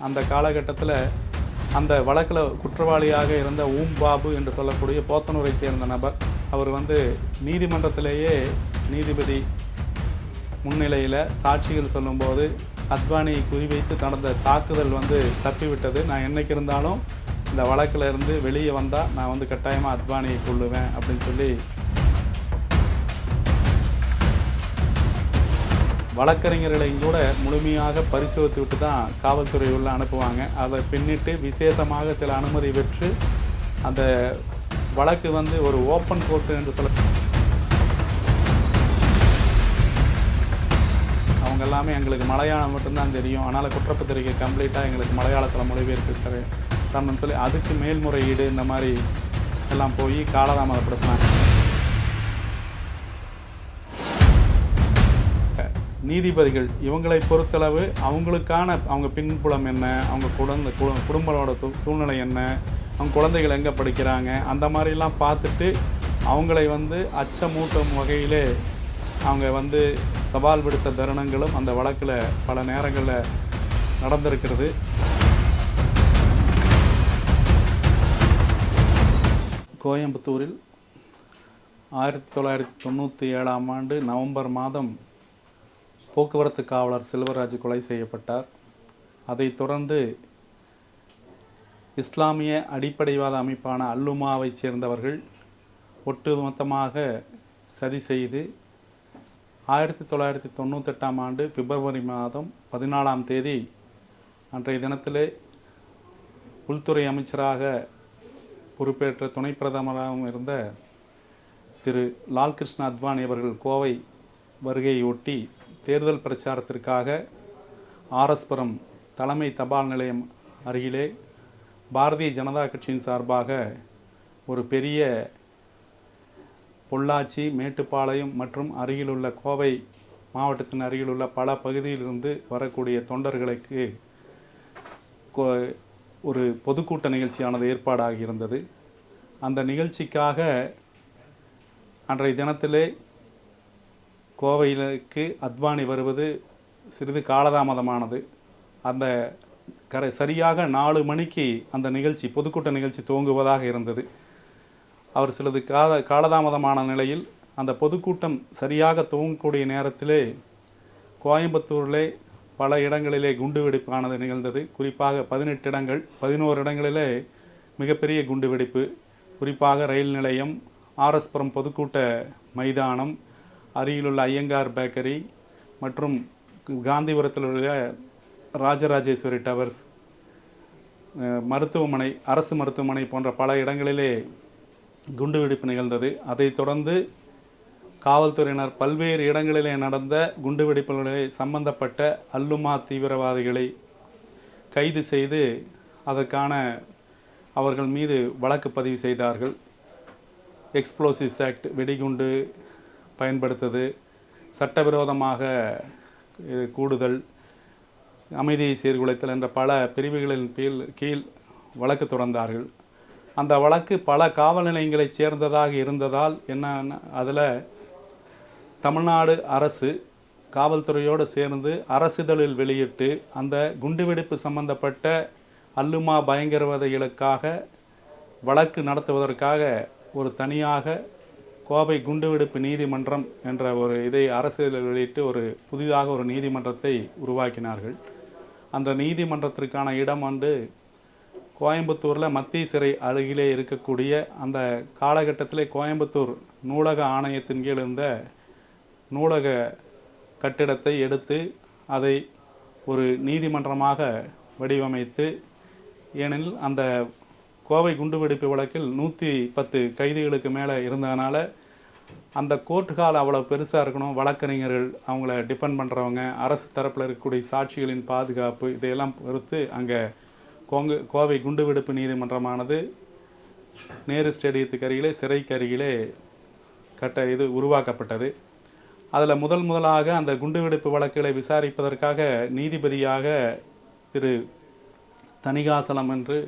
அந்த காலகட்டத்தில் அந்த வழக்கில் குற்றவாளியாக இருந்த ஊம் பாபு என்று சொல்லக்கூடிய போத்தனூரை சேர்ந்த நபர் அவர் வந்து நீதிமன்றத்திலேயே நீதிபதி முன்னிலையில் சாட்சிகள் சொல்லும்போது அத்வானியை குறிவைத்து நடந்த தாக்குதல் வந்து தப்பிவிட்டது. நான் என்னைக்கு இருந்தாலும் இந்த வழக்கில் இருந்து வெளியே வந்தால் நான் வந்து கட்டாயமாக அத்வானியை கொள்ளுவேன் அப்படின்னு சொல்லி வழக்கறிஞர்களையும் கூட முழுமையாக பரிசோதித்து விட்டு தான் காவல்துறை உள்ள அனுப்புவாங்க. அதை பின்னிட்டு விசேஷமாக சில அனுமதி பெற்று அந்த வழக்கு வந்து ஒரு ஓப்பன் கோர்ட்டு என்று சொல்ல அவங்க எல்லாமே எங்களுக்கு மலையாளம் மட்டும்தான் தெரியும். அதனால் குற்றப்பத்திரிகை கம்ப்ளீட்டாக எங்களுக்கு மலையாளத்தில் மொழிபெயர்ப்பு தர தரணும்னு சொல்லி அதுக்கு மேல்முறையீடு இந்த மாதிரி எல்லாம் போய் காலதாமதப்படுத்தினாங்க. நீதிபதிகள் இவங்களை பொறுத்தளவு அவங்களுக்கான அவங்க பின்புலம் என்ன அவங்க குழந்தை கு- குடும்பத்தோட சூ- சூழ்நிலை என்ன அவங்க குழந்தைகள் எங்கே படிக்கிறாங்க அந்த மாதிரிலாம் பார்த்துட்டு அவங்களை வந்து அச்சமூட்டும் வகையிலே அவங்க வந்து சவால் விடுத்த தருணங்களும் அந்த வழக்கில் பல நேரங்களில் நடந்திருக்கிறது. கோயம்புத்தூரில் ஆயிரத்தி தொள்ளாயிரத்தி தொண்ணூற்றி ஏழாம் ஆண்டு நவம்பர் மாதம் போக்குவரத்து காவலர் செல்வராஜ் கொலை செய்யப்பட்டார். அதைத் தொடர்ந்து இஸ்லாமிய அடிப்படைவாத அமைப்பான அல்லுமாவைச் சேர்ந்தவர்கள் ஒட்டுமொத்தமாக சதி செய்து ஆயிரத்தி தொள்ளாயிரத்தி தொண்ணூத்தெட்டாம் ஆண்டு பிப்ரவரி மாதம் பதினாலாம் தேதி அன்றைய தினத்திலே உள்துறை அமைச்சராக பொறுப்பேற்ற துணை பிரதமராகவும் இருந்த திரு லால்கிருஷ்ண அத்வானி அவர்கள் கோவை வருகையொட்டி தேர்தல் பிரச்சாரத்திற்காக ஆர்எஸ்புரம் தலைமை தபால் நிலையம் அருகிலே பாரதிய ஜனதா கட்சியின் சார்பாக ஒரு பெரிய பொள்ளாச்சி மேட்டுப்பாளையம் மற்றும் அருகிலுள்ள கோவை மாவட்டத்தின் அருகிலுள்ள பல பகுதியிலிருந்து வரக்கூடிய தொண்டர்களுக்கு கோ- ஒரு பொதுக்கூட்ட நிகழ்ச்சியானது ஏற்பாடாகி இருந்தது அந்த நிகழ்ச்சிக்காக அன்றைய தினத்திலே கோவையிலுக்கு அத்வானி வருவது சிறிது காலதாமதமானது. அந்த கரை சரியாக நாலு மணிக்கு அந்த நிகழ்ச்சி பொதுக்கூட்ட நிகழ்ச்சி துவங்குவதாக இருந்தது. அவர் சிலது கால காலதாமதமான நிலையில் அந்த பொதுக்கூட்டம் சரியாக துவங்கக்கூடிய நேரத்திலே கோயம்புத்தூரிலே பல இடங்களிலே குண்டுவெடிப்பானது நிகழ்ந்தது. குறிப்பாக பதினெட்டு இடங்கள் பதினோரு இடங்களிலே மிகப்பெரிய குண்டுவெடிப்பு குறிப்பாக ரயில் நிலையம் ஆர்எஸ்புரம் பொதுக்கூட்ட மைதானம் அருகிலுள்ள ஐயங்கார் பேக்கரி மற்றும் காந்திபுரத்தில் உள்ள ராஜராஜேஸ்வரி டவர்ஸ் மருத்துவமனை அரசு மருத்துவமனை போன்ற பல இடங்களிலே குண்டுவெடிப்பு நிகழ்ந்தது. அதைத் தொடர்ந்து காவல்துறையினர் பல்வேறு இடங்களிலே நடந்த குண்டுவெடிப்புகளை சம்பந்தப்பட்ட அல்லுமா தீவிரவாதிகளை கைது செய்து அதற்கான அவர்கள் மீது வழக்கு பதிவு செய்தார்கள். எக்ஸ்ப்ளோசிவ்ஸ் ஆக்ட் வெடிகுண்டு பயன்படுத்துது. சட்டவிரோதமாக கூடுதல் அமைதியை சீர்குலைத்தல் என்ற பல பிரிவுகளின் கீழ் கீழ் வழக்கு தொடர்ந்தார்கள். அந்த வழக்கு பல காவல் நிலையங்களைச் சேர்ந்ததாக இருந்ததால் என்ன அதில் தமிழ்நாடு அரசு காவல்துறையோடு சேர்ந்து அரசிதழில் வெளியிட்டு அந்த குண்டுவெடிப்பு சம்பந்தப்பட்ட அல்லுமா பயங்கரவாதிகளுக்காக வழக்கு நடத்துவதற்காக ஒரு தனியாக கோவை குண்டுவெடிப்பு நீதிமன்றம் என்ற ஒரு இதை அரசியலில் வெளியிட்டு ஒரு புதிதாக ஒரு நீதிமன்றத்தை உருவாக்கினார்கள். அந்த நீதிமன்றத்திற்கான இடம் வந்து கோயம்புத்தூரில் மத்திய சிறை அருகிலே இருக்கக்கூடிய அந்த காலகட்டத்திலே கோயம்புத்தூர் நூலக ஆணையத்தின் கீழ் இருந்த நூலக கட்டிடத்தை எடுத்து அதை ஒரு நீதிமன்றமாக வடிவமைத்து ஏனெனில் அந்த கோவை குண்டுவெடிப்பு வழக்கில் நூற்றி பத்து கைதிகளுக்கு மேலே இருந்ததனால அந்த கோர்ட் ஹால் அவ்வளோ பெருசாக இருக்கணும். வழக்கறிஞர்கள் அவங்கள டிஃபெண்ட் பண்ணுறவங்க அரசு தரப்பில் இருக்கக்கூடிய சாட்சிகளின் பாதுகாப்பு இதையெல்லாம் பொறுத்து அங்கே கோங்கு கோவை குண்டுவெடிப்பு நீதிமன்றமானது நேரு ஸ்டேடியத்துக்கு அருகிலே சிறைக்கு அருகிலே கட்ட இது உருவாக்கப்பட்டது. அதில் முதல் முதலாக அந்த குண்டுவெடிப்பு வழக்குகளை விசாரிப்பதற்காக நீதிபதியாக திரு தணிகாசலம் என்று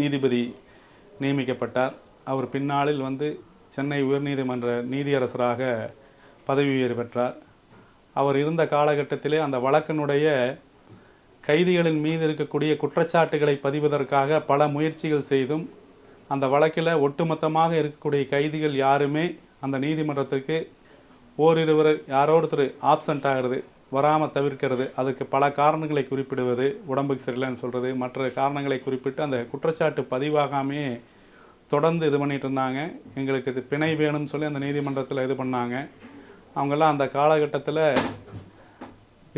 நீதிபதி நியமிக்கப்பட்டார். அவர் பின்னாளில் வந்து சென்னை உயர்நீதிமன்ற நீதியரசராக பதவி உயர்வு பெற்றார். அவர் இருந்த காலகட்டத்திலே அந்த வழக்கினுடைய கைதிகளின் மீது இருக்கக்கூடிய குற்றச்சாட்டுகளை பதிவதற்காக பல முயற்சிகள் செய்தும் அந்த வழக்கில் ஒட்டுமொத்தமாக இருக்கக்கூடிய கைதிகள் யாருமே அந்த நீதிமன்றத்திற்கு ஓரிருவர் யாரோ ஒருத்தர் ஆப்சண்ட் ஆகிறது வராமல் தவிர்க்கிறது அதுக்கு பல காரணங்களை குறிப்பிடுவது உடம்புக்கு சரியில்லைன்னு சொல்கிறது மற்ற காரணங்களை குறிப்பிட்டு அந்த குற்றச்சாட்டு பதிவாகாமே தொடர்ந்து இது பண்ணிட்டு இருந்தாங்க. எங்களுக்கு இது பிணை வேணும்னு சொல்லி அந்த நீதிமன்றத்தில் இது பண்ணாங்க. அவங்கெல்லாம் அந்த காலகட்டத்தில்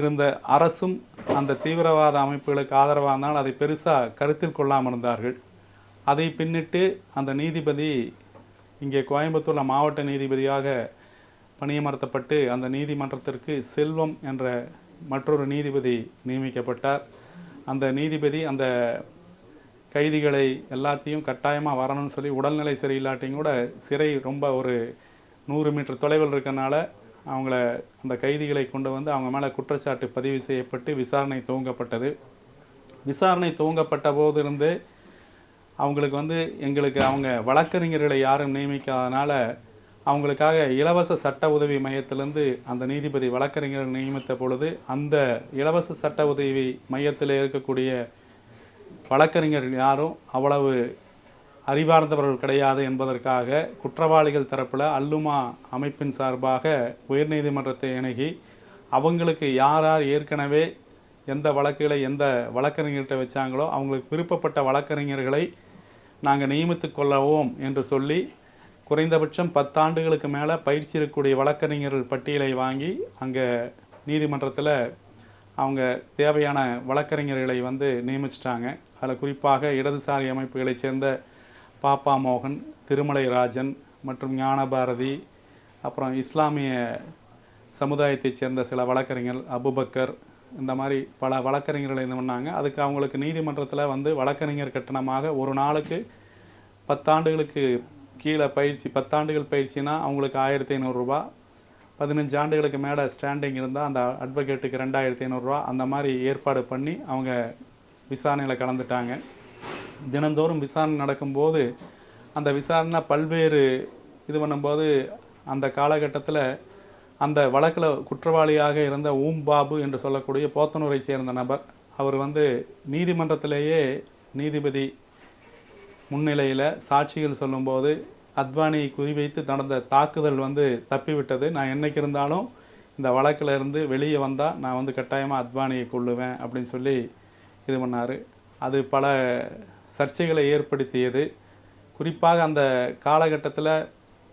இருந்த அரசும் அந்த தீவிரவாத அமைப்புகளுக்கு ஆதரவாக இருந்தால் அதை பெருசாக கருத்தில் கொள்ளாமல் இருந்தார்கள். அதை பின்னிட்டு அந்த நீதிபதி இங்கே கோயம்புத்தூரில் மாவட்ட நீதிபதியாக பணியமர்த்தப்பட்டு அந்த நீதிமன்றத்திற்கு செல்வம் என்ற மற்றொரு நீதிபதி நியமிக்கப்பட்டார். அந்த நீதிபதி அந்த கைதிகளை எல்லாத்தையும் கட்டாயமாக வரணும்னு சொல்லி உடல்நிலை சரியில்லாட்டியும் கூட சிறை ரொம்ப ஒரு நூறு மீட்டர் தொலைவில் இருக்கனால அவங்கள அந்த கைதிகளை கொண்டு வந்து அவங்க மேலே குற்றச்சாட்டு பதிவு செய்யப்பட்டு விசாரணை துவங்கப்பட்டது. விசாரணை துவங்கப்பட்ட போதிருந்து அவங்களுக்கு வந்து எங்களுக்கு அவங்க வழக்கறிஞர்களை யாரும் நியமிக்காதனால அவங்களுக்காக இலவச சட்ட உதவி மையத்திலேருந்து அந்த நீதிபதி வழக்கறிஞர்கள் நியமித்த பொழுது அந்த இலவச சட்ட உதவி மையத்தில் இருக்கக்கூடிய வழக்கறிஞர் யாரும் அவ்வளவு அறிவார்ந்தவர்கள் கிடையாது என்பதற்காக குற்றவாளிகள் தரப்பில் அல்லுமா அமைப்பின் சார்பாக உயர்நீதிமன்றத்தை இணைகி அவங்களுக்கு யார் யார் ஏற்கனவே எந்த வழக்குகளை எந்த வழக்கறிஞர்கிட்ட வச்சாங்களோ அவங்களுக்கு விருப்பப்பட்ட வழக்கறிஞர்களை நாங்கள் நியமித்து கொள்ளவோம் என்று சொல்லி குறைந்தபட்சம் பத்தாண்டுகளுக்கு மேலே பயிற்சி இருக்கக்கூடிய வழக்கறிஞர்கள் பட்டியலை வாங்கி அங்கே நீதிமன்றத்தில் அவங்க தேவையான வழக்கறிஞர்களை வந்து நியமிச்சிட்டாங்க. அதில் குறிப்பாக இடதுசாரி அமைப்புகளைச் சேர்ந்த பாப்பா மோகன் திருமலை ராஜன் மற்றும் ஞானபாரதி அப்புறம் இஸ்லாமிய சமுதாயத்தைச் சேர்ந்த சில வழக்கறிஞர் அபுபக்கர் இந்த மாதிரி பல வழக்கறிஞர்கள் இது பண்ணாங்க. அதுக்கு அவங்களுக்கு நீதிமன்றத்தில் வந்து வழக்கறிஞர் கட்டணமாக ஒரு நாளுக்கு பத்தாண்டுகளுக்கு கீழே பயிற்சி பத்தாண்டுகள் பயிற்சினா அவங்களுக்கு ஆயிரத்தி ஐநூறுரூபா பதினஞ்சு ஆண்டுகளுக்கு மேலே ஸ்டாண்டிங் இருந்தால் அந்த அட்வொகேட்டுக்கு ரெண்டாயிரத்தி ஐநூறுரூவா அந்த மாதிரி ஏற்பாடு பண்ணி அவங்க விசாரணையில் கலந்துட்டாங்க. தினந்தோறும் விசாரணை நடக்கும்போது அந்த விசாரணை பல்வேறு இது பண்ணும்போது அந்த காலகட்டத்தில் அந்த வழக்கில் குற்றவாளியாக இருந்த ஊம் பாபு என்று சொல்லக்கூடிய போத்தனூரை சேர்ந்த நபர் அவர் வந்து நீதிமன்றத்திலேயே நீதிபதி முன்னிலையில் சாட்சிகள் சொல்லும்போது அத்வானியை குறிவைத்து நடந்த தாக்குதல் வந்து தப்பிவிட்டது. நான் என்னைக்கு இருந்தாலும் இந்த வழக்கில் இருந்து வெளியே வந்தால் நான் வந்து கட்டாயமாக அத்வானியை கொள்ளுவேன் அப்படின்னு சொல்லி இது பண்ணார். அது பல சர்ச்சைகளை ஏற்படுத்தியது. குறிப்பாக அந்த காலகட்டத்தில்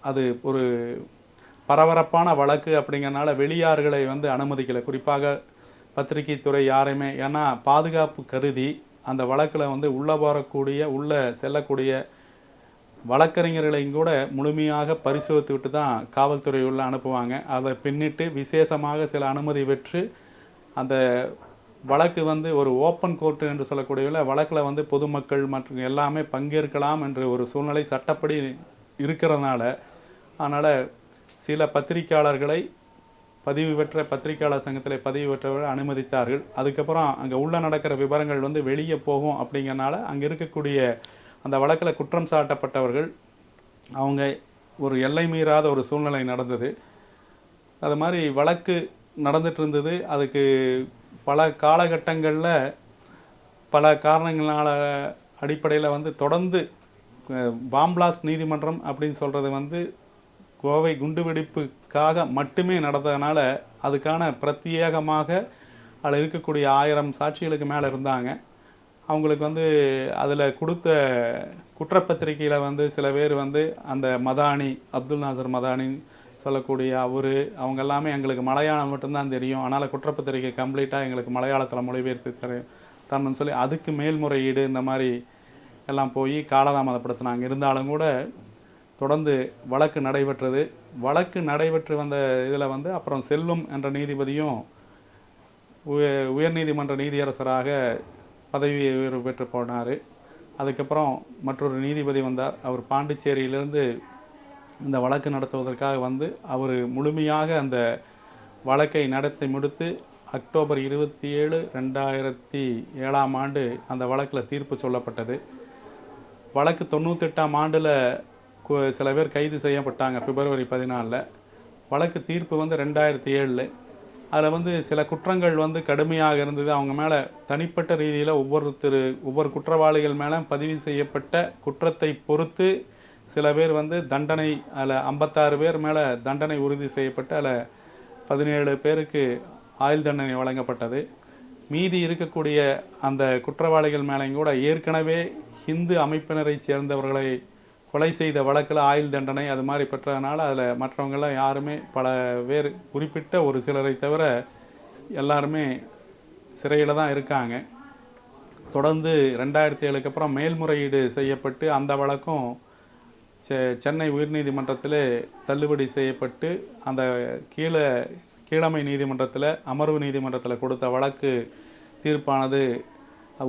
அது ஒரு பரபரப்பான வழக்கு அப்படிங்கிறனால வெளியார்களை வந்து அனுமதிக்கலை. குறிப்பாக பத்திரிகை துறை யாரையுமே ஏன்னா பாதுகாப்பு கருதி அந்த வழக்கில் வந்து உள்ளே வரக்கூடிய உள்ளே செல்லக்கூடிய வழக்கறிஞர்களையும் கூட முழுமையாக பரிசோதித்து விட்டு தான் காவல்துறை உள்ள அனுப்புவாங்க. அதை பின்னிட்டு விசேஷமாக சில அனுமதி பெற்று அந்த வழக்கு வந்து ஒரு ஓப்பன் கோர்ட்டு என்று சொல்லக்கூடிய வழக்கில் வந்து பொதுமக்கள் மற்றும் எல்லாமே பங்கேற்கலாம் என்ற ஒரு சூழ்நிலை சட்டப்படி இருக்கிறதுனால அதனால் சில பத்திரிக்கையாளர்களை பதிவு பெற்ற பத்திரிக்கையாளர் சங்கத்தில் பதிவு பெற்றவர்கள் அனுமதித்தார்கள். அதுக்கப்புறம் அங்கே உள்ளே நடக்கிற விவரங்கள் வந்து வெளியே போகும் அப்படிங்கிறனால அங்கே இருக்கக்கூடிய அந்த வழக்கில் குற்றம் சாட்டப்பட்டவர்கள் அவங்க ஒரு எல்லை மீறாத ஒரு சூழ்நிலை நடந்தது. அது மாதிரி வழக்கு நடந்துட்டு இருந்தது. அதுக்கு பல காலகட்டங்களில் பல காரணங்களால் அடிப்படையில் வந்து தொடர்ந்து பாம்பிளாஸ்ட் நீதிமன்றம் அப்படின்னு சொல்கிறது வந்து கோவை குண்டுவெடிப்புக்காக மட்டுமே நடந்ததுனால அதுக்கான பிரத்யேகமாக அதில் இருக்கக்கூடிய ஆயிரம் சாட்சிகளுக்கு மேலே இருந்தாங்க. அவங்களுக்கு வந்து அதில் கொடுத்த குற்றப்பத்திரிக்கையில் வந்து சில பேர் வந்து அந்த மதானி அப்துல் நாசர் மதானி சொல்லக்கூடிய அவர் அவங்க எல்லாமே எங்களுக்கு மலையாளம் மட்டும்தான் தெரியும். அதனால் குற்றப்பத்திரிக்கை கம்ப்ளீட்டாக எங்களுக்கு மலையாளத்தில் மொழிபெயர்த்து தரேன் தரணும்னு சொல்லி அதுக்கு மேல்முறையீடு இந்த மாதிரி எல்லாம் போய் காலதாமதப்படுத்தினாங்க. இருந்தாலும் கூட தொடர்ந்து வழக்கு நடைபெற்றது. வழக்கு நடைபெற்று வந்த இதில் வந்து அப்புறம் செல்வம் என்ற நீதிபதியும் உய உயர்நீதிமன்ற நீதியரசராக பதவி உயர்வு பெற்று போனார். அதுக்கப்புறம் மற்றொரு நீதிபதி வந்தார். அவர் பாண்டிச்சேரியிலிருந்து இந்த வழக்கு நடத்துவதற்காக வந்து அவர் முழுமையாக அந்த வழக்கை நடத்தி முடித்து அக்டோபர் இருபத்தி ஏழு ரெண்டாயிரத்தி ஏழாம் ஆண்டு அந்த வழக்கில் தீர்ப்பு சொல்லப்பட்டது. வழக்கு தொண்ணூத்தெட்டாம் ஆண்டில் சில பேர் கைது செய்யப்பட்டாங்க பிப்ரவரி பதினாலில். வழக்கு தீர்ப்பு வந்து ரெண்டாயிரத்தி ஏழில். அதில் வந்து சில குற்றங்கள் வந்து கடுமையாக இருந்தது. அவங்க மேலே தனிப்பட்ட ரீதியில் ஒவ்வொருத்தர் ஒவ்வொரு குற்றவாளிகள் மேலே பதிவு செய்யப்பட்ட குற்றத்தை பொறுத்து சில பேர் வந்து தண்டனை அதில் ஐம்பத்தாறு பேர் மேலே தண்டனை உறுதி செய்யப்பட்டு அதில் பதினேழு பேருக்கு ஆயுள் தண்டனை வழங்கப்பட்டது. மீதி இருக்கக்கூடிய அந்த குற்றவாளிகள் மேலேயும் கூட ஏற்கனவே ஹிந்து அமைப்பினரை சேர்ந்தவர்களை கொலை செய்த வழக்கில் ஆயுள் தண்டனை அது மாதிரி பெற்றதுனால அதில் மற்றவங்கெல்லாம் யாருமே பல பேர் குறிப்பிட்ட ஒரு சிலரை தவிர எல்லாருமே சிறையில் தான் இருக்காங்க. தொடர்ந்து ரெண்டாயிரத்தி ஏழுக்கு அப்புறம் மேல்முறையீடு செய்யப்பட்டு அந்த வழக்கும் சென்னை உயர்நீதிமன்றத்தில் தள்ளுபடி செய்யப்பட்டு அந்த கீழே கீழமை நீதிமன்றத்தில் அமர்வு நீதிமன்றத்தில் கொடுத்த வழக்கு தீர்ப்பானது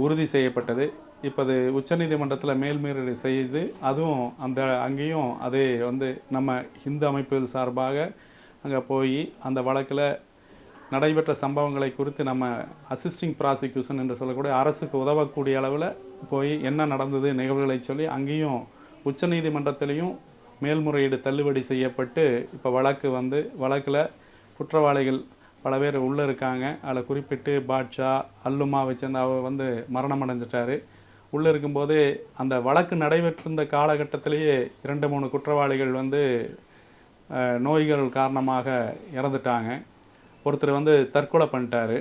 உறுதி செய்யப்பட்டது. இப்போ அது உச்சநீதிமன்றத்தில் மேல்முறையீடு செய்து அதுவும் அந்த அங்கேயும் அதே வந்து நம்ம ஹிந்து அமைப்புகள் சார்பாக அங்கே போய் அந்த வழக்கில் நடைபெற்ற சம்பவங்களை குறித்து நம்ம அசிஸ்டிங் ப்ராசிக்யூஷன் என்று சொல்லக்கூடிய அரசுக்கு உதவக்கூடிய அளவில் போய் என்ன நடந்தது நிகழ்வுகளை சொல்லி அங்கேயும் உச்சநீதிமன்றத்திலையும் மேல்முறையீடு தள்ளுபடி செய்யப்பட்டு இப்போ வழக்கு வந்து வழக்கில் குற்றவாளிகள் பல பேர் உள்ளே இருக்காங்க. அதில் குறிப்பிட்டு பாட்ஷா அல்லுமா வச்சிருந்த அவர் வந்து மரணம் அடைஞ்சிட்டாரு உள்ளே இருக்கும்போது அந்த வழக்கு நடைபெற்றிருந்த காலகட்டத்திலேயே இரண்டு மூணு குற்றவாளிகள் வந்து நோய்கள் காரணமாக இறந்துட்டாங்க. ஒருத்தர் வந்து தற்கொலை பண்ணிட்டாரு.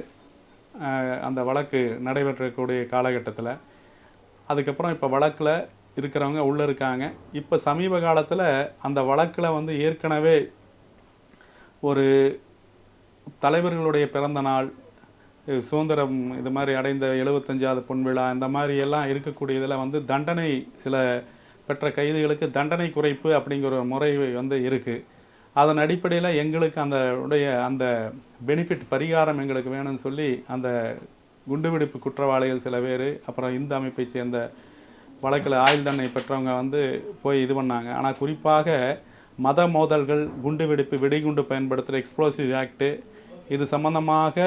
அந்த வழக்கு நடைபெற்றக்கூடிய காலகட்டத்தில். அதுக்கப்புறம் இப்போ வழக்கில் இருக்கிறவங்க உள்ளே இருக்காங்க. இப்போ சமீப காலத்தில் அந்த வழக்கில் வந்து ஏற்கனவே ஒரு தலைவர்களுடைய பிறந்த நாள் சுதந்திரம் இது மாதிரி அடைந்த எழுபத்தஞ்சாவது பொன்விழா இந்த மாதிரி எல்லாம் இருக்கக்கூடியதில் வந்து தண்டனை சில பெற்ற கைதிகளுக்கு தண்டனை குறைப்பு அப்படிங்கிற ஒரு முறை வந்து இருக்குது அதன் அடிப்படையில் எங்களுக்கு அந்த உடைய அந்த பெனிஃபிட் பரிகாரம் எங்களுக்கு வேணும்னு சொல்லி அந்த குண்டுவெடிப்பு குற்றவாளிகள் சில பேர் அப்புறம் இந்து அமைப்பை சேர்ந்த வழக்கில் ஆயுள் தண்டனை பெற்றவங்க வந்து போய் இது பண்ணாங்க. ஆனால் குறிப்பாக மத மோதல்கள் குண்டுவெடிப்பு வெடிகுண்டு பயன்படுத்துகிற எக்ஸ்ப்ளோசிவ் ஆக்ட்டு இது சம்பந்தமாக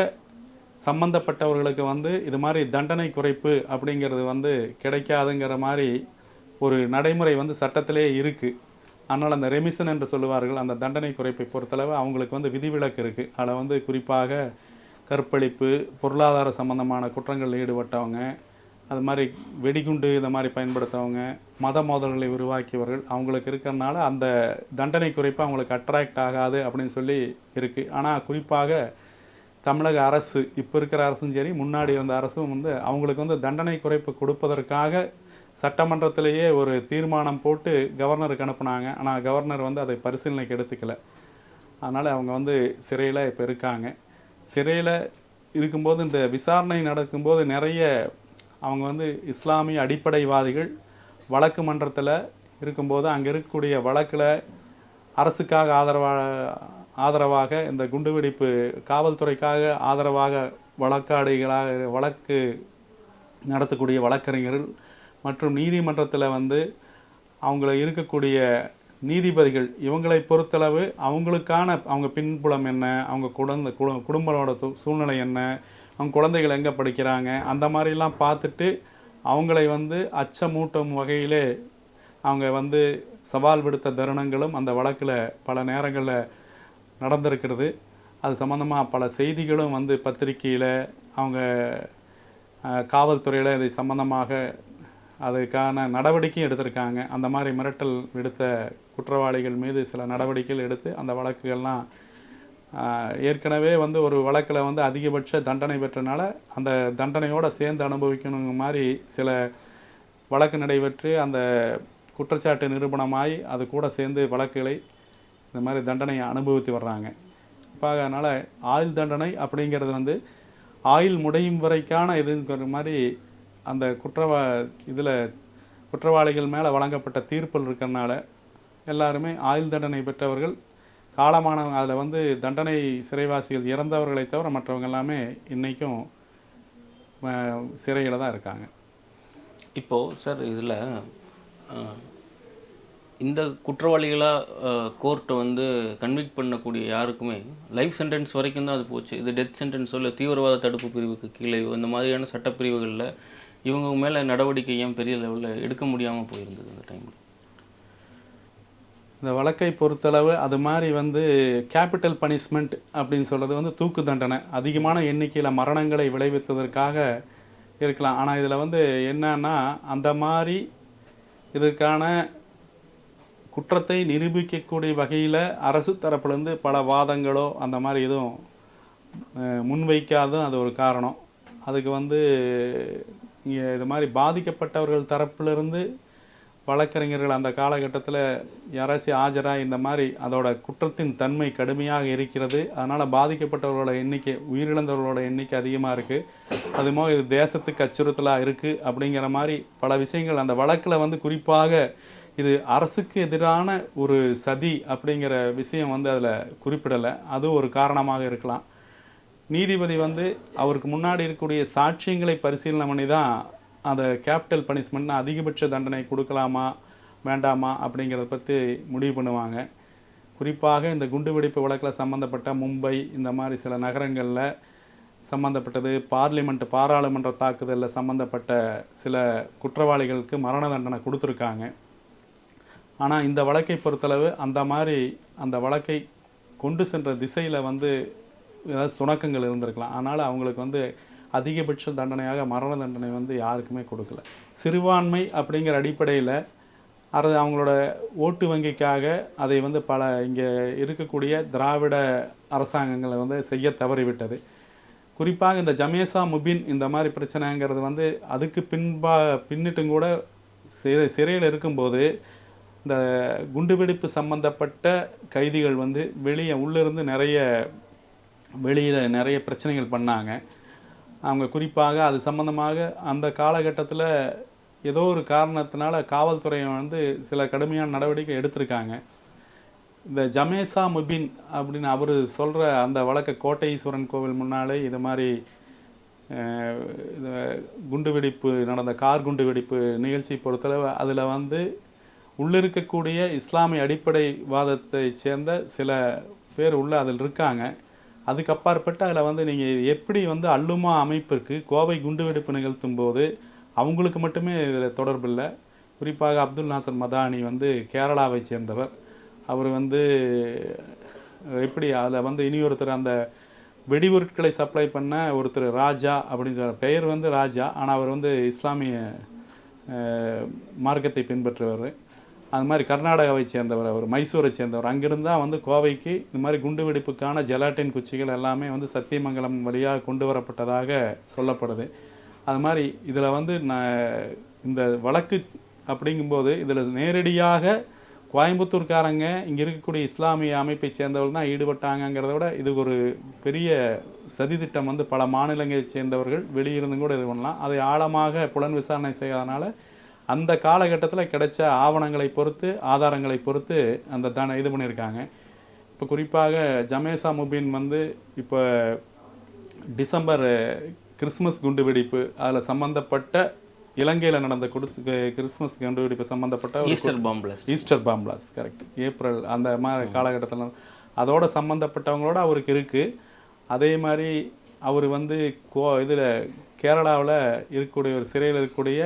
சம்பந்தப்பட்டவர்களுக்கு வந்து இது மாதிரி தண்டனை குறைப்பு அப்படிங்கிறது வந்து கிடைக்காதுங்கிற மாதிரி ஒரு நடைமுறை வந்து சட்டத்திலே இருக்குது ஆனால் அந்த ரெமிஷன் என்று சொல்லுவார்கள் அந்த தண்டனை குறைப்பை பொறுத்தளவு அவங்களுக்கு வந்து விதிவிலக்கு இருக்குது அதில் வந்து குறிப்பாக கற்பழிப்பு பொருளாதார சம்பந்தமான குற்றங்களில் ஈடுபட்டவங்க அது மாதிரி வெடிகுண்டு இந்த மாதிரி பயன்படுத்தவங்க மத மோதல்களை உருவாக்கியவர்கள் அவங்களுக்கு இருக்கிறனால அந்த தண்டனை குறைப்பாக அவங்களுக்கு அட்ராக்ட் ஆகாது அப்படின்னு சொல்லி இருக்குது ஆனால் குறிப்பாக தமிழக அரசு இப்போ இருக்கிற அரசும் சரி முன்னாடி இருந்த அரசும் வந்து அவங்களுக்கு வந்து தண்டனை குறைப்பு கொடுப்பதற்காக சட்டமன்றத்திலேயே ஒரு தீர்மானம் போட்டு கவர்னருக்கு அனுப்புனாங்க. ஆனால் கவர்னர் வந்து அதை பரிசீலனைக்கு எடுத்துக்கல. அதனால் அவங்க வந்து சிறையில் இப்போ இருக்காங்க. சிறையில் இருக்கும்போது இந்த விசாரணை நடக்கும்போது நிறைய அவங்க வந்து இஸ்லாமிய அடிப்படைவாதிகள் வழக்கு மன்றத்தில் இருக்கும்போது அங்கே இருக்கக்கூடிய வழக்கில் அரசுக்காக ஆதரவாக ஆதரவாக இந்த குண்டுவெடிப்பு காவல்துறைக்காக ஆதரவாக வழக்காடிகளாக வழக்கு நடத்தக்கூடிய வழக்கறிஞர்கள் மற்றும் நீதிமன்றத்தில் வந்து அவங்கள இருக்கக்கூடிய நீதிபதிகள் இவங்களை பொறுத்தளவு அவங்களுக்கான அவங்க பின்புலம் என்ன அவங்க குழந்த குடும்பங்களோட சூழ்நிலை என்ன அவங்க குழந்தைகள் எங்கே படிக்கிறாங்க? அந்த மாதிரிலாம் பார்த்துட்டு அவங்களை வந்து அச்சமூட்டும் வகையிலே அவங்க வந்து சவால் விடுத்த தருணங்களும் அந்த வழக்கில் பல நேரங்களில் நடந்திருக்கிறது. அது சம்மந்தமாக பல செய்திகளும் வந்து பத்திரிக்கையில் அவங்க காவல்துறையில் இதை சம்பந்தமாக அதுக்கான நடவடிக்கையும் எடுத்திருக்காங்க. அந்த மாதிரி மிரட்டல் விடுத்த குற்றவாளிகள் மீது சில நடவடிக்கைகள் எடுத்து அந்த வழக்குகள்லாம் ஏற்கனவே வந்து ஒரு வழக்கில் வந்து அதிகபட்ச தண்டனை பெற்றனால அந்த தண்டனையோடு சேர்ந்து அனுபவிக்கணுங்க மாதிரி சில வழக்கு நடைபெற்று அந்த குற்றச்சாட்டு நிரூபணமாகி அது கூட சேர்ந்து வழக்குகளை இந்த மாதிரி தண்டனையை அனுபவித்து வர்றாங்க. இப்போ அதனால் ஆயுள் தண்டனை அப்படிங்கிறது வந்து ஆயுள் முடையும் வரைக்கான இதுங்கிற மாதிரி அந்த குற்றவா இதில் குற்றவாளிகள் மேலே வழங்கப்பட்ட தீர்ப்பில் இருக்கிறனால எல்லாருமே ஆயுள் தண்டனை பெற்றவர்கள் காலமானவங்க அதில் வந்து தண்டனை சிறைவாசிகள் இறந்தவர்களை தவிர மற்றவங்க எல்லாமே இன்றைக்கும் சிறையில் தான் இருக்காங்க. இப்போது சார் இதில் இந்த குற்றவாளிகளாக கோர்ட்டை வந்து கன்விக்ட் பண்ணக்கூடிய யாருக்குமே லைஃப் சென்டென்ஸ் வரைக்கும் தான் அது போச்சு. இது டெத் சென்டென்ஸோ இல்லை தீவிரவாத தடுப்பு பிரிவுக்கு கீழே இந்த மாதிரியான சட்டப்பிரிவுகளில் இவங்க மேலே நடவடிக்கை ஏன் பெரிய லெவலில் எடுக்க முடியாமல் போயிருந்தது அந்த டைமில் இந்த வழக்கை பொறுத்தளவு அது மாதிரி வந்து கேபிட்டல் பனிஷ்மெண்ட் அப்படின்னு சொல்கிறது வந்து தூக்கு தண்டனை. அதிகமான எண்ணிக்கையில் மரணங்களை விளைவித்ததற்காக இருக்கலாம். ஆனால் இதில் வந்து என்னன்னா அந்த மாதிரி இதற்கான குற்றத்தை நிரூபிக்கக்கூடிய வகையில் அரசு தரப்புலேருந்து பல வாதங்களோ அந்த மாதிரி எதுவும் முன்வைக்காததும் அது ஒரு காரணம். அதுக்கு வந்து இங்கே இது மாதிரி பாதிக்கப்பட்டவர்கள் தரப்பிலிருந்து வழக்கறிஞர்கள் அந்த காலகட்டத்தில் யாராச்சும் ஆஜராக இந்த மாதிரி அதோட குற்றத்தின் தன்மை கடுமையாக இருக்கிறது. அதனால் பாதிக்கப்பட்டவர்களோட எண்ணிக்கை உயிரிழந்தவர்களோட எண்ணிக்கை அதிகமாக இருக்குது அதுமோ இது தேசத்துக்கு அச்சுறுத்தலாக இருக்குது அப்படிங்கிற மாதிரி பல விஷயங்கள் அந்த வழக்கில் வந்து குறிப்பாக இது அரசுக்கு எதிரான ஒரு சதி அப்படிங்கிற விஷயம் வந்து அதில் குறிப்பிடலை. அது ஒரு காரணமாக இருக்கலாம். நீதிபதி வந்து அவருக்கு முன்னாடி இருக்கக்கூடிய சாட்சியங்களை பரிசீலனை பண்ணி தான் அந்த கேபிட்டல் பனிஷ்மெண்ட் அதிகபட்ச தண்டனை கொடுக்கலாமா வேண்டாமா அப்படிங்கிறத பற்றி முடிவு பண்ணுவாங்க. குறிப்பாக இந்த குண்டுவெடிப்பு வழக்கில் சம்மந்தப்பட்ட மும்பை இந்த மாதிரி சில நகரங்களில் சம்மந்தப்பட்டது பார்லிமெண்ட் பாராளுமன்ற தாக்குதலில் சம்மந்தப்பட்ட சில குற்றவாளிகளுக்கு மரண தண்டனை கொடுத்துருக்காங்க. ஆனால் இந்த வழக்கை பொறுத்தளவு அந்த மாதிரி அந்த வழக்கை கொண்டு சென்ற திசையில் வந்து ஏதாவது சுணக்கங்கள் இருந்திருக்கலாம். அதனால் அவங்களுக்கு வந்து அதிகபட்ச தண்டனையாக மரண தண்டனை வந்து யாருக்குமே கொடுக்கல. சிறுபான்மை அப்படிங்கிற அடிப்படையில் அது அவங்களோட ஓட்டு வங்கிக்காக அதை வந்து பல இங்கே இருக்கக்கூடிய திராவிட அரசாங்கங்களை வந்து செய்ய தவறிவிட்டது. குறிப்பாக இந்த ஜமேசா முபின் இந்த மாதிரி பிரச்சனைங்கிறது வந்து அதுக்கு பின்பா பின்னிட்டும் கூட சிறை சிறையில் இருக்கும்போது இந்த குண்டுவெடிப்பு சம்பந்தப்பட்ட கைதிகள் வந்து வெளியே உள்ளிருந்து நிறைய வெளியில் நிறைய பிரச்சனைகள் பண்ணாங்க. அவங்க குறிப்பாக அது சம்பந்தமாக அந்த காலகட்டத்தில் ஏதோ ஒரு காரணத்தினால காவல்துறை வந்து சில கடுமையான நடவடிக்கை எடுத்திருக்காங்க. இந்த ஜமேசா முபின் அப்படின்னு அவர் சொல்கிற அந்த வழக்க கோட்டை ஈஸ்வரன் கோவில் முன்னாலே இது மாதிரி குண்டு வெடிப்பு நடந்த கார் குண்டு வெடிப்பு நிகழ்ச்சி பொறுத்தளவு அதில் வந்து உள்ளிருக்கக்கூடிய இஸ்லாமிய அடிப்படை வாதத்தை சேர்ந்த சில பேர் உள்ள அதில் இருக்காங்க. அதுக்கு அப்பாற்பட்டு அதில் வந்து நீங்கள் எப்படி வந்து அல்லுமா அமைப்பிற்கு கோவை குண்டுவெடிப்பு நிகழ்த்தும் போது அவங்களுக்கு மட்டுமே இதில் தொடர்பு இல்லை. குறிப்பாக அப்துல் நாசர் மதானி வந்து கேரளாவை சேர்ந்தவர். அவர் வந்து எப்படி அதில் வந்து இனி ஒருத்தர் அந்த வெடிபொருட்களை சப்ளை பண்ண ஒருத்தர் ராஜா அப்படின்னு சொல்ற பெயர் வந்து ராஜா. ஆனால் அவர் வந்து இஸ்லாமிய மார்க்கத்தை பின்பற்றுவார் அது மாதிரி கர்நாடகாவை சேர்ந்தவர் அவர் மைசூரை சேர்ந்தவர். அங்கிருந்து வந்து கோவைக்கு இந்த மாதிரி குண்டு வெடிப்புக்கான ஜெலாட்டின் குச்சிகள் எல்லாமே வந்து சத்தியமங்கலம் வழியாக கொண்டு வரப்பட்டதாக சொல்லப்படுது. அது மாதிரி இதில் வந்து நான் இந்த வழக்கு அப்படிங்கும்போது இதில் நேரடியாக கோயம்புத்தூர்காரங்க இங்கே இருக்கக்கூடிய இஸ்லாமிய அமைப்பை சேர்ந்தவர்கள் தான் ஈடுபட்டாங்கங்கிறத விட இது ஒரு பெரிய சதித்திட்டம் வந்து பல மாநிலங்களைச் சேர்ந்தவர்கள் வெளியிருந்து கூட இது பண்ணலாம். அதை ஆழமாக புலன் விசாரணை செய்யாதனால அந்த காலகட்டத்தில் கிடைச்ச ஆவணங்களை பொறுத்து ஆதாரங்களை பொறுத்து அந்த தானே இது பண்ணியிருக்காங்க. இப்போ குறிப்பாக ஜமேசா முபின் வந்து இப்போ டிசம்பர் கிறிஸ்மஸ் குண்டுவெடிப்பு அதில் சம்பந்தப்பட்ட இலங்கையில் நடந்த குடிசு கிறிஸ்மஸ் குண்டுவெடிப்பு சம்பந்தப்பட்ட ஒரு ஈஸ்டர் பாம்பில் ஈஸ்டர் பாம்பிளாஸ் கரெக்ட் ஏப்ரல் அந்த மாதிரி காலகட்டத்தில். அதோட சம்மந்தப்பட்டவங்களோட அவருக்கு இருக்குது அதே மாதிரி அவர் வந்து கோ இதில் கேரளாவில் இருக்கக்கூடிய ஒரு சிறையில் இருக்கக்கூடிய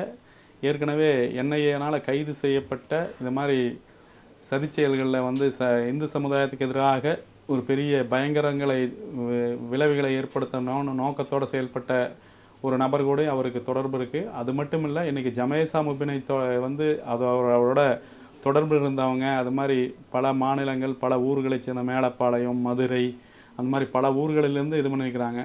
ஏற்கனவே என்ஐஏனால் கைது செய்யப்பட்ட இந்த மாதிரி சதிச்செயல்களில் வந்து ச இந்து சமுதாயத்துக்கு எதிராக ஒரு பெரிய பயங்கரங்களை விளைவுகளை ஏற்படுத்தணும்னு நோக்கத்தோடு செயல்பட்ட ஒரு நபர் கூட அவருக்கு தொடர்பு இருக்குது அது மட்டும் இல்லை இன்றைக்கி ஜமேசா முபினை தொ வந்து அது அவர் அவரோட தொடர்பு இருந்தவங்க அது மாதிரி பல மாநிலங்கள் பல ஊர்களைச் சேர்ந்த மேலப்பாளையம் மதுரை அந்த மாதிரி பல ஊர்களிலேருந்து இது பண்ணியிருக்கிறாங்க.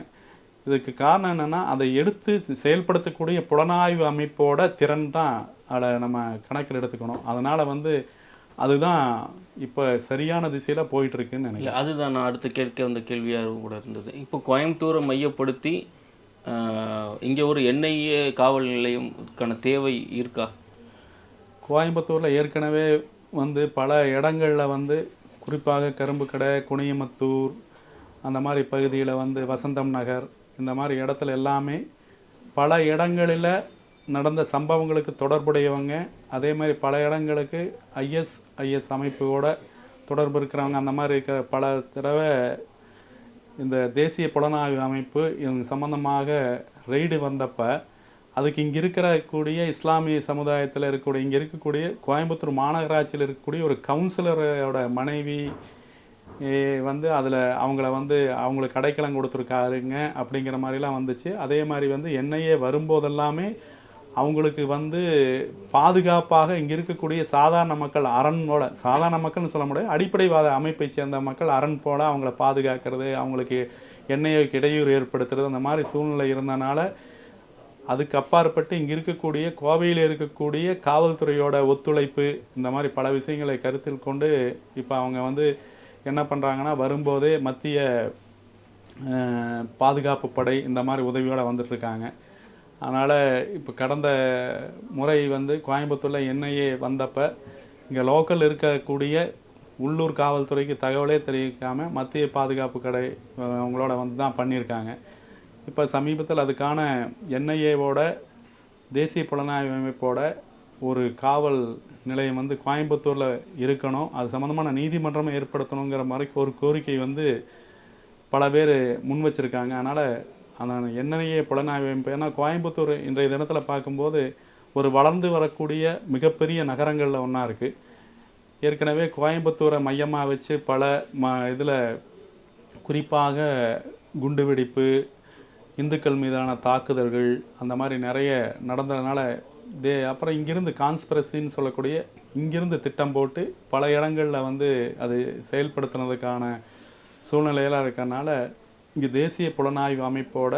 இதுக்கு காரணம் என்னென்னா அதை எடுத்து செயல்படுத்தக்கூடிய புலனாய்வு அமைப்போட திறன் தான் அதை நம்ம கணக்கில் எடுத்துக்கணும். அதனால் வந்து அதுதான் இப்போ சரியான திசையில் போயிட்டுருக்குன்னு நினைக்கிறேன். அதுதான் நான் அடுத்து கேட்க வந்த கேள்வியாக கூட இருந்தது. இப்போ கோயம்புத்தூரை மையப்படுத்தி இங்கே ஒரு என்ஐஏ காவல் நிலையம்க்கான தேவை இருக்கா? கோயம்புத்தூரில் ஏற்கனவே வந்து பல இடங்களில் வந்து குறிப்பாக கரும்புக்கடை குனியமத்தூர் அந்த மாதிரி பகுதியில் வந்து வசந்தம் நகர் இந்த மாதிரி இடத்துல எல்லாமே பல இடங்களில் நடந்த சம்பவங்களுக்கு தொடர்புடையவங்க. அதே மாதிரி பல இடங்களுக்கு ஐஎஸ் ஐஎஸ் அமைப்போட தொடர்பு இருக்கிறவங்க. அந்த மாதிரி இருக்கிற பல தடவை இந்த தேசிய புலனாய்வு அமைப்பு இவங்க சம்மந்தமாக ரெய்டு வந்தப்போ அதுக்கு இங்கே இருக்கக்கூடிய இஸ்லாமிய சமுதாயத்தில் இருக்கக்கூடிய இங்கே இருக்கக்கூடிய கோயம்புத்தூர் மாநகராட்சியில் இருக்கக்கூடிய ஒரு கவுன்சிலரோட மனைவி வந்து அதில் அவங்கள வந்து அவங்களுக்கு கடைக்கலம் கொடுத்துருக்காருங்க அப்படிங்கிற மாதிரிலாம் வந்துச்சு. அதே மாதிரி வந்து என்ஐஏ வரும்போதெல்லாமே அவங்களுக்கு வந்து பாதுகாப்பாக இங்கே இருக்கக்கூடிய சாதாரண மக்கள் அரண்போல சாதாரண மக்கள்னு சொல்ல முடியாது அடிப்படைவாத அமைப்பை சேர்ந்த மக்கள் அரண் போல அவங்கள பாதுகாக்கிறது அவங்களுக்கு எண்ணெயை இடையூறு ஏற்படுத்துறது அந்த மாதிரி சூழ்நிலை இருந்தனால அதுக்கு அப்பாற்பட்டு இங்கே இருக்கக்கூடிய கோவையில் இருக்கக்கூடிய காவல்துறையோட ஒத்துழைப்பு இந்த மாதிரி பல விஷயங்களை கருத்தில் கொண்டு இப்போ அவங்க வந்து என்ன பண்ணுறாங்கன்னா வரும்போதே மத்திய பாதுகாப்பு படை இந்த மாதிரி உதவியோடு வந்துட்டுருக்காங்க அதனால் இப்போ கடந்த முறை வந்து கோயம்புத்தூரில் என்ஐஏ வந்தப்போ இங்கே லோக்கல் இருக்கக்கூடிய உள்ளூர் காவல்துறைக்கு தகவலே தெரிவிக்காமல் மத்திய பாதுகாப்பு கடை அவங்களோட வந்து தான் பண்ணியிருக்காங்க. இப்போ சமீபத்தில் அதுக்கான என்ஐஏவோட தேசிய புலனாய்வு அமைப்போட ஒரு காவல் நிலையம் வந்து கோயம்புத்தூரில் இருக்கணும். அது சம்மந்தமான நீதிமன்றம் ஏற்படுத்தணுங்கிற மாதிரி ஒரு கோரிக்கை வந்து பல பேர் முன் வச்சுருக்காங்க. அதனால் அந்த என்னையே புலனாய்வு அமைப்பு ஏன்னா கோயம்புத்தூர் இன்றைய தினத்தில் பார்க்கும்போது ஒரு வளர்ந்து வரக்கூடிய மிகப்பெரிய நகரங்களில் ஒன்றா இருக்குது ஏற்கனவே கோயம்புத்தூரை மையமாக வச்சு பல ம இதில் குறிப்பாக குண்டுவெடிப்பு இந்துக்கள் மீதான தாக்குதல்கள் அந்த மாதிரி நிறைய நடந்ததுனால தே அப்புறம் இங்கிருந்து கான்ஸ்பிரசின்னு சொல்லக்கூடிய இங்கிருந்து திட்டம் போட்டு பல இடங்களில் வந்து அது செயல்படுத்துனதுக்கான சூழ்நிலையெல்லாம் இருக்கறனால இங்கே தேசிய புலனாய்வு அமைப்போட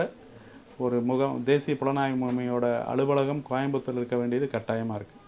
ஒரு முகம் தேசிய புலனாய்வு முகமையோட அலுவலகம் கோயம்புத்தூர் இருக்க வேண்டியது கட்டாயமாக இருக்குது